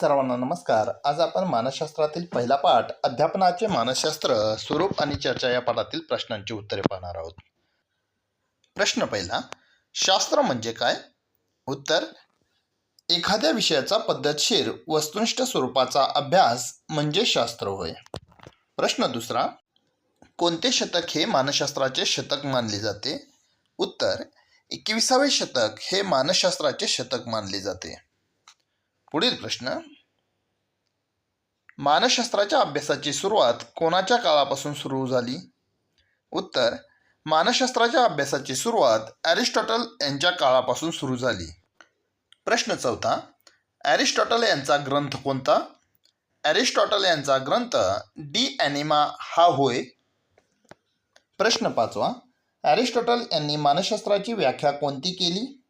सर्वांना नमस्कार. आज आपण मानसशास्त्रातील पहिला पाठ अध्यापनाचे मानसशास्त्र स्वरूप आणि चर्चा या पाठातील प्रश्नांची उत्तरे पाहणार आहोत. प्रश्न पहिला शास्त्र म्हणजे काय? उत्तर एखाद्या विषयाचा पद्धतशीर वस्तुनिष्ठ स्वरूपाचा अभ्यास म्हणजे शास्त्र होय. प्रश्न दुसरा कोणते शतक हे मानसशास्त्राचे शतक मानले जाते? उत्तर एकविसावे शतक हे मानसशास्त्राचे शतक मानले जाते. पुढील प्रश्न. मानसशास्त्राच्या अभ्यासाची सुरुवात कोणाच्या काळापासून सुरू झाली? उत्तर मानसशास्त्राच्या अभ्यासाची सुरुवात ॲरिस्टॉटल यांच्या काळापासून सुरू झाली. प्रश्न चौथा ॲरिस्टॉटल यांचा ग्रंथ कोणता? ॲरिस्टॉटल यांचा ग्रंथ डी ॲनिमा हा होय. प्रश्न पाचवा ॲरिस्टॉटल यांनी मानसशास्त्राची व्याख्या कोणती केली?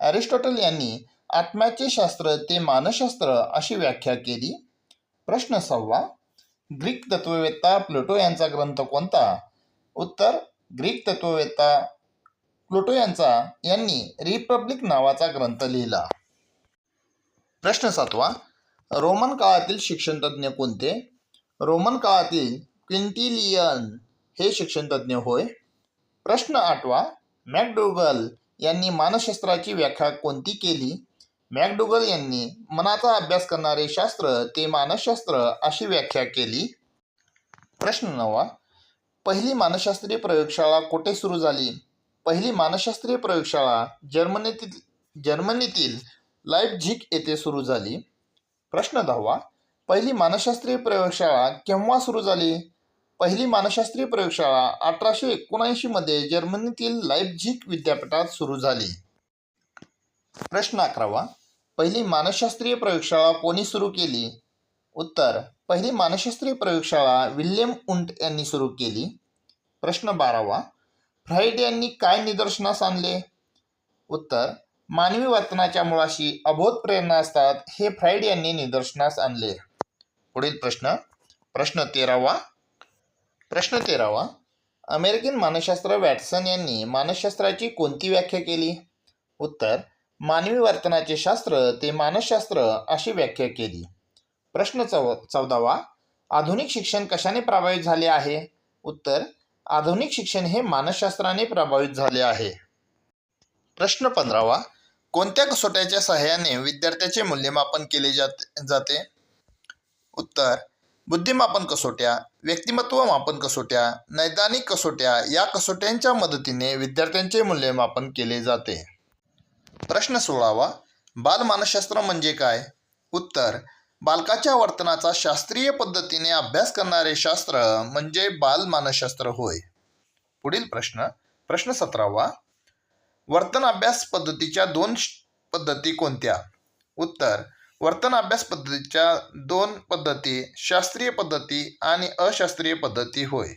ॲरिस्टॉटल यांनी आत्म्याचे शास्त्र ते मानसशास्त्र अशी व्याख्या केली. प्रश्न सहावा ग्रीक तत्ववेत्ता प्लुटो यांचा ग्रंथ कोणता? उत्तर ग्रीक तत्ववेत्ता प्लुटो यांचा यांनी रिपब्लिक नावाचा ग्रंथ लिहिला. प्रश्न सातवा रोमन काळातील शिक्षणतज्ज्ञ कोणते? रोमन काळातील क्विंटिलियन हे शिक्षणतज्ज्ञ होय. प्रश्न आठवा मॅकडोगल यांनी मानसशास्त्राची व्याख्या कोणती केली? मॅकडुगल यांनी मनाचा अभ्यास करणारे शास्त्र ते मानसशास्त्र अशी व्याख्या केली. प्रश्न नवा पहिली मानसशास्त्रीय प्रयोगशाळा कुठे सुरू झाली? पहिली मानसशास्त्रीय प्रयोगशाळा जर्मनीतील जर्मनीतील लाईपझिग येथे सुरू झाली. प्रश्न दहावा पहिली मानसशास्त्रीय प्रयोगशाळा केव्हा सुरू झाली? पहिली मानसशास्त्रीय प्रयोगशाळा अठराशे एकोणऐंशीमध्ये जर्मनीतील लाईपझिग विद्यापीठात सुरू झाली. प्रश्न अकरावा पहिली मानसशास्त्रीय प्रयोगशाळा कोणी सुरू केली? उत्तर पहिली मानसशास्त्रीय प्रयोगशाळा विल्यम उंट यांनी सुरू केली. प्रश्न बारावा फ्राईड यांनी काय निदर्शनास आणले? उत्तर मानवी वर्तनाच्या मुळाशी अबोध प्रेरणा असतात हे फ्राईड यांनी निदर्शनास आणले. पुढील प्रश्न प्रश्न तेरावा प्रश्न तेरावा अमेरिकन मानसशास्त्र वॅटसन यांनी मानसशास्त्राची कोणती व्याख्या केली? उत्तर मानवी वर्तनाचे शास्त्र ते मानसशास्त्र अशी व्याख्या केली. प्रश्न चौ चौदावा आधुनिक शिक्षण कशाने प्रभावित झाले आहे? उत्तर आधुनिक शिक्षण हे मानसशास्त्राने प्रभावित झाले आहे. प्रश्न पंधरावा कोणत्या कसोट्याच्या सहाय्याने विद्यार्थ्याचे मूल्यमापन केले जात जाते? उत्तर बुद्धिमापन कसोट्या व्यक्तिमत्व मापन कसोट्या नैदानिक कसोट्या या कसोट्यांच्या मदतीने विद्यार्थ्यांचे मूल्यमापन केले जाते. प्रश्न सोळावा बालमानसशास्त्र म्हणजे काय? उत्तर बालकाच्या वर्तनाचा शास्त्रीय पद्धतीने अभ्यास करणारे शास्त्र म्हणजे बालमानसशास्त्र होय. पुढील प्रश्न प्रश्न सतरावा. वर्तन अभ्यास पद्धतीच्या दोन पद्धती कोणत्या? उत्तर वर्तन अभ्यास पद्धतीच्या दोन पद्धती शास्त्रीय पद्धती आणि अशास्त्रीय पद्धती होय.